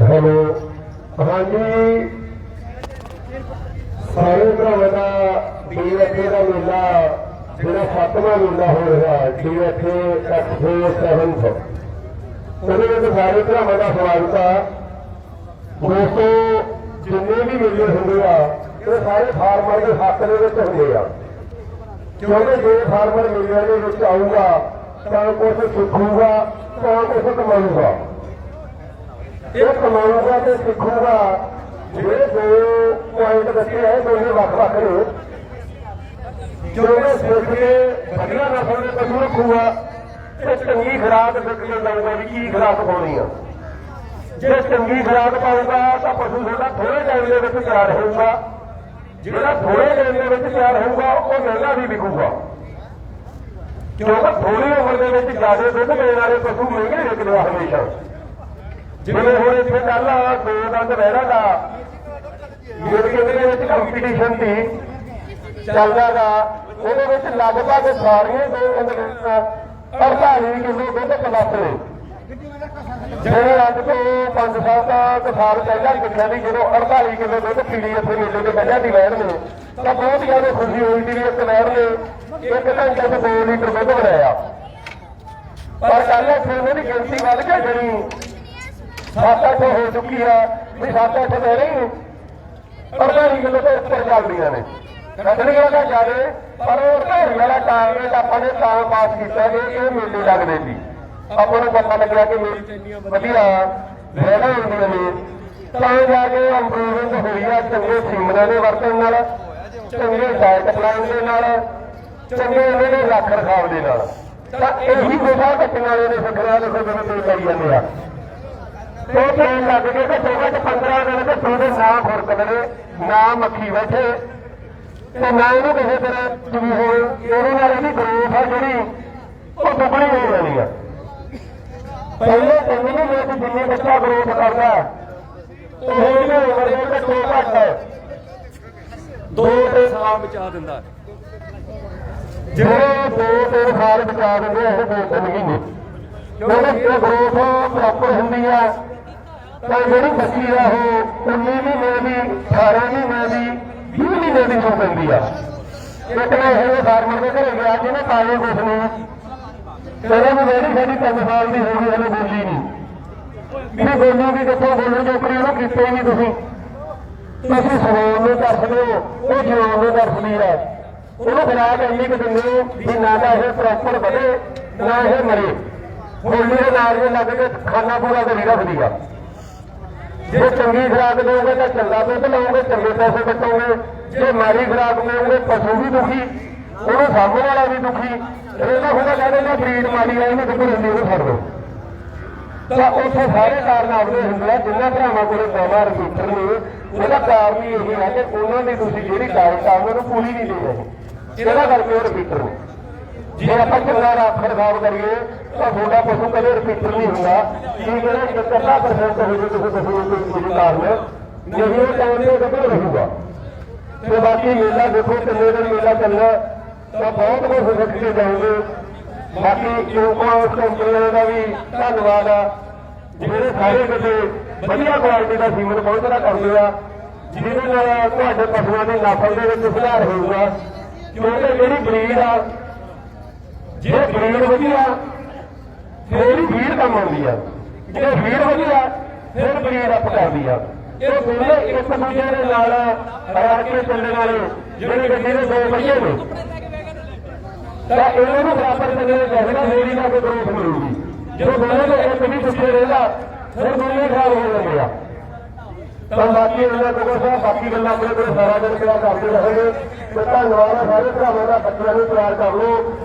Hello. ਹਾਂਜੀ। ਸਾਰੇ ਭਰਾਵਾਂ ਦਾ ਡੀਐਫਏ ਦਾ ਮੇਲਾ, ਜਿਹੜਾ ਸੱਤਵਾਂ ਮੇਲਾ ਹੋ ਰਿਹਾ ਡੀਐਫਏ ਐਕਸਪੋ 7 ਉਹਦੇ ਵਿੱਚ ਸਾਰੇ ਭਰਾਵਾਂ ਦਾ ਸਵਾਗਤ ਆ। ਦੋਸਤੋ, ਜਿੰਨੇ ਵੀ ਮੇਲੇ ਹੁੰਦੇ ਆ, ਇਹ ਸਾਰੇ ਫਾਰਮਰ ਦੇ ਹੱਕ ਦੇ ਵਿੱਚ ਹੁੰਦੇ ਆ। ਕਿਉਂਕਿ ਜੇ ਫਾਰਮਰ ਮੇਲੇ ਦੇ ਵਿੱਚ ਆਊਗਾ, ਤਾਂ ਕੁਝ ਸਿੱਖੂਗਾ, ਤਾਂ ਕੁਝ ਕਮਾਊਗਾ। ਇਹ ਕਮਾਊਗਾ ਤੇ ਸਿੱਖੂਗਾ ਜਿਹੜੇ ਦੋ ਪੁਆਇੰਟ ਦੱਸੇ ਆ ਦੋਨੇ ਵੱਖ-ਵੱਖ ਨੇ। ਜਿਹੜੇ ਸਿੱਖ ਕੇ ਵਧੀਆ ਨਸਲ ਦੇ ਪਸ਼ੂ ਰੱਖੂਗਾ ਤੇ ਚੰਗੀ ਖੁਰਾਕ ਸਿੱਖ ਜਾਊਗਾ ਵੀ ਕੀ ਖੁਰਾਕ ਪਾਉਣੀ ਆ। ਜੇ ਚੰਗੀ ਖੁਰਾਕ ਪਾਊਗਾ, ਤਾਂ ਪਸ਼ੂ ਸਾਡਾ ਥੋੜੇ ਟਾਈਮ ਦੇ ਵਿੱਚ ਤਿਆਰ ਹੋਊਗਾ। ਜਿਹੜਾ ਥੋੜੇ ਟਾਈਮ ਦੇ ਵਿੱਚ ਤਿਆਰ ਹੋਊਗਾ, ਉਹ ਮਹਿੰਗਾ ਵੀ ਵਿਕੂਗਾ। ਕਿਉਂਕਿ ਥੋੜੀ ਉਮਰ ਦੇ ਵਿੱਚ ਜ਼ਿਆਦਾ ਦੁੱਧ ਦੇਣ ਵਾਲੇ ਪਸ਼ੂ ਮਹਿੰਗੇ ਵਿਕਦੇ ਆ ਹਮੇਸ਼ਾ। ਜਿਵੇਂ ਹੁਣ ਇੱਥੇ ਕੱਲ ਦੋ ਦੰਦ ਰਹਿਣਾ ਦਾ ਜਿਹੜੇ ਦੇ ਵਿੱਚ ਕੰਪੀਟੀਸ਼ਨ ਸੀ। ਚੱਲਦਾਗਾ। ਉਹਦੇ ਵਿੱਚ ਲਗਭਗ ਸਾਰੀਆਂ ਦੋ ਦੰਦ 48 ਕਿਲੋ ਦੁੱਧ ਪਲੱਸ ਨੇ ਜਿਹੜੇ ਅੱਜ ਤੋਂ 5 ਸਾਲ ਦਾ ਸਾਲ ਪਹਿਲਾਂ ਕਿੱਥਿਆ ਦੀ ਜਦੋਂ 48 ਕਿਲੋ ਦੁੱਧ ਪੀੜੀ ਇੱਥੇ ਮੇਲੇ ਤੇ ਕੱਢਿਆ ਦੀ ਵੈਣ ਨੇ ਤਾਂ ਬਹੁਤ ਜ਼ਿਆਦਾ ਖੁਸ਼ੀ ਹੋਈ ਸੀ ਵੀ ਇੱਕ ਵੈਣ ਨੇ ਇੱਕ ਘੰਟੇ ਚ 2 ਲੀਟਰ ਦੁੱਧ ਬਣਾਇਆ ਪਰ ਕੱਲ ਇੱਥੇ ਉਹਨਾਂ ਦੀ ਗਿਣਤੀ ਵੱਧ ਕੇ ਜਿਹੜੀ ਸੱਤ ਅੱਠ ਹੋ ਚੁੱਕੀ ਆ ਵੀ ਸੱਤ ਅੱਠ ਦੇ ਨਹੀਂ। 48 ਕਿਲੋ ਤੋਂ ਉੱਪਰ ਚੱਲਦੀਆਂ ਨੇ। ਕੱਢਣੀਆਂ ਤਾਂ ਜ਼ਿਆਦੇ ਪਰ ਉਹ ਢੇਰੀ ਵਾਲਾ ਟਾਰਗੇਟ ਆਪਾਂ ਨੇ ਤਾਂ ਪਾਸ ਕੀਤਾ ਕਿ ਇਹ ਮੇਲੇ ਲੱਗਦੇ ਸੀ ਆਪਾਂ ਨੂੰ ਪਤਾ ਲੱਗਿਆ ਕਿ ਮੇਲੇ ਵਧੀਆ ਰਹਿਣਾ ਹੁੰਦੀਆਂ ਨੇ। ਤਾਂ ਜਾ ਕੇ ਇੰਪਰੂਵਮੈਂਟ ਹੋਈ ਆ, ਚੰਗੇ ਸੀਮਨਾਂ ਦੇ ਵਰਤਣ ਨਾਲ, ਚੰਗੇ ਡਾਇਟ ਪਲਾਨ ਦੇ ਨਾਲ, ਚੰਗੇ ਇਹਨਾਂ ਦੇ ਰੱਖ ਰਖਾਵ ਦੇ ਨਾਲ। ਤਾਂ ਇਹੀ ਗੋਹਾ ਕੱਟਣ ਵਾਲੇ ਨੇ ਸਿੱਖਿਆ ਦੇ ਜਿਵੇਂ ਤੇ ਕਰੀ ਜਾਂਦੇ ਆ। ਉਹ ਟ੍ਰੇਨ ਲੱਗ ਕੇ ਘੱਟੋ ਘੱਟ 15 ਦਿਨ ਤੇ ਤੁਹਾਡੇ ਨਾ ਫੁਰਕ ਲਵੇ ਨਾ ਮੱਖੀ ਬੈਠੇ। ਤੇ ਨਾ ਇਹਨੂੰ ਕਿਸੇ ਤਰ੍ਹਾਂ ਜਿਵੇਂ ਹੋਵੇ ਉਹਦੇ ਨਾਲ ਇਹਦੀ ਗਰੋਥ ਆ ਜਿਹੜੀ ਉਹ ਦੁੱਗਣੀ ਹੋ ਜਾਣੀ ਆ। ਪਹਿਲੇ ਤਿੰਨ ਮਹੀਨੇ ਵਿੱਚ ਜਿੰਨੇ ਬੱਚਾ ਗਰੋਥ ਕਰਦਾ ਉਹ ਇਹਨੂੰ ਉਮਰ ਦੇ ਘੱਟੋ ਘੱਟ ਦੋ ਤੇ ਸਾਲ ਬਚਾ ਦਿੰਦਾ। ਜਿਹੜੇ ਦੋ ਤਿੰਨ ਸਾਲ ਬਚਾ ਦਿੰਦੇ ਇਹ ਦੋ ਤਿੰਨ ਮਹੀਨੇ। ਕਿਉਂਕਿ ਜੇ ਗਰੋਥ ਪ੍ਰੋਪਰ ਹੁੰਦੀ ਆ। ਤਾਂ ਜਿਹੜੀ ਬੱਚੀ ਆ ਉਹ 19 ਮਹੀਨੇ ਦੀ 18 ਮਹੀਨੇ ਦੀ 20 ਮਹੀਨੇ ਦੀ ਹੋ ਪੈਂਦੀ ਆ। ਇੱਕ ਨਾ ਇਹ ਫਾਰਮਰ ਦੇ ਘਰੇ ਗਿਆ ਜਿਹਨੇ ਪਾਏ ਕੁਛ ਨਹੀਂ ਤੇਰੇ ਨੂੰ ਮੇਰੀ ਸਾਡੀ 3 ਸਾਲ ਦੀ ਹੋ ਗਈ ਹਲੇ ਬੋਲੀ ਨਹੀਂ ਵੀ ਬੋਲੀ ਵੀ ਕਿੱਥੋਂ ਬੋਲਣ ਜੋਕਰੀ ਉਹਨੂੰ ਕੀਤੇ ਨਹੀਂ ਤੁਸੀਂ। ਤੁਸੀਂ ਸਵਾਲ ਨੂੰ ਦੱਸਦੇ ਹੋ ਉਹ ਜਵਾਬ ਨੂੰ ਦੱਸਦੀ ਹੈ ਉਹਨੂੰ ਖਰਾਕ ਇੰਨੀ ਕਿ ਦਿੰਦੇ ਹੋ ਵੀ ਨਾ ਤਾਂ ਇਹ ਪ੍ਰੋਪਰ ਵਧੇ ਨਾ ਇਹ ਮਰੇ। ਬੋਲੀ ਦੇ ਨਾਲ ਦੇ ਲੱਗ ਕੇ ਖਾਣਾ ਪੂਰਾ ਕਰੀ ਰੱਖਦੀ ਆ। ਜੇ ਚੰਗੀ ਖਰਾਕ ਦੋਗੇ ਤਾਂ ਚੰਗਾ ਦੁੱਧ ਲਓਗੇ ਚੰਗੇ ਪੈਸੇ ਕੱਟੋਗੇ ਜੇ ਮਾਰੀ ਖਰਾਕ ਲਓਗੇ ਪਸ਼ੂ ਵੀ ਦੁਖੀ ਉਹਨੂੰ ਸਾਹਮਣੇ ਵਾਲਾ ਵੀ ਦੁਖੀ। ਇਹ ਤਾਂ ਹੁੰਦਾ ਕਹਿੰਦੇ ਨੇ ਬਰੀਡ ਮਾਰੀ ਆ ਇਹਨੂੰ ਦੁੱਧ ਹੁੰਦੀ ਛੱਡ ਦਿਓ ਤਾਂ ਉੱਥੇ ਸਾਰੇ ਕਾਰਨ ਆਪਦੇ ਹੁੰਦੇ ਆ ਜਿੰਨਾ ਭਰਾਵਾਂ ਕੋਲੇ ਦਵਾ ਰਿਪੀਟਰ ਨੇ ਉਹਦਾ ਕਾਰਨ ਹੀ ਇਹ ਹੈ ਕਿ ਉਹਨਾਂ ਦੀ ਤੁਸੀਂ ਜਿਹੜੀ ਡਾਇਟ ਆ ਉਹਨਾਂ ਨੂੰ ਪੂਰੀ ਨਹੀਂ ਦੇ ਰਹੇ। ਇਹਦਾ ਕਰਕੇ ਉਹ ਰਿਪੀਟਰ ਨੇ ਜੇ ਆਪਾਂ ਚੰਗਾ ਰਾਖੜ ਰਖਾਵ ਕਰੀਏ, ਤਾਂ ਤੁਹਾਡਾ ਪਸ਼ੂ ਕਦੇ ਰਿਪੀਟਰ ਨਹੀਂ ਹੁੰਦਾ। ਕੀ ਜਿਹੜਾ ਇਕੱਲਾ ਪਰਸੈਂਟ ਹੋ ਜੇ ਤੁਸੀਂ ਪਸ਼ੂ ਨੂੰ ਕੋਈ ਕਾਰਨ ਨਹੀਂ ਟਾਈਮ ਤੇ ਗੱਭਰੂ ਰਹੂਗਾ? ਤੇ ਬਾਕੀ ਮੇਲਾ ਦੇਖੋ, ਕਿੰਨੇ ਦਿਨ ਮੇਲਾ ਚੱਲਣਾ। ਤਾਂ ਬਹੁਤ ਕੁਝ ਸਿੱਖ ਕੇ ਜਾਓਗੇ। ਬਾਕੀ ਲੋਕਾਂ ਉਸ ਕੰਪਨੀ ਦਾ ਵੀ ਧੰਨਵਾਦ ਆ। ਜਿਹੜੇ ਸਾਰੇ ਕਿਤੇ ਵਧੀਆ ਕੁਆਲਿਟੀ ਦਾ ਸੀਮਨ ਪਹੁੰਚਣਾ ਕਰਦੇ ਆ, ਜਿਹਦੇ ਨਾਲ ਤੁਹਾਡੇ ਪਸ਼ੂਆਂ ਦੀ ਨਸਲ ਦੇ ਵਿੱਚ ਸੁਧਾਰ ਹੋਊਗਾ। ਕਿਉਂਕਿ ਜਿਹੜੀ ਬਰੀਡ ਆ ਜੇ ਬਰੀਡ ਵਧੀਆ। ਫਿਰ ਬਰੀਡ ਕੰਮ ਆਉਂਦੀ ਆ। ਜੇ ਬਰੀਡ ਵਧੀਆ ਫਿਰ ਬਰੀਡ ਅਪ ਕਰਦੀ ਆ। ਇਹ ਦੋਨੇ ਇੱਕ ਦੂਜੇ ਦੇ ਨਾਲ ਰਲ ਕੇ ਚੱਲਣ ਵਾਲੇ ਜਿਹੜੇ ਗੱਡੀ ਦੇ ਦੋ ਪਹੀਏ ਨੇ। ਤਾਂ ਇਹਨਾਂ ਨੂੰ ਬਰਾਬਰ ਚੱਲਣੇ ਚਾਹੀਦਾ ਮੇਰੀ ਨਾ ਕੋਈ ਗਰੋਥ ਮਿਲੂਗੀ। ਜਦੋਂ ਦੋਨੇ ਦੇ ਇੱਕ ਵੀ ਪਿੱਛੇ ਰਹਿੰਦਾ ਫਿਰ ਦੋਨੇ ਖਰਾਬ ਹੋ ਜਾਂਦੇ ਆ। ਤਾਂ ਬਾਕੀ ਇਹਨਾਂ ਕੋਲ ਸਾਹਿਬ ਬਾਕੀ ਗੱਲਾਂ ਆਪਣੇ ਕੋਲ ਸਾਰਾ ਦਿਨ ਕਿਹਾ ਕਰਦੇ ਰਹਾਂਗੇ। ਤੇ ਧੰਨਵਾਦ ਸਾਰੇ ਭਰਾਵਾਂ ਦਾ ਬੱਚਿਆਂ ਨੂੰ ਤਿਆਰ ਕਰ ਲਓ।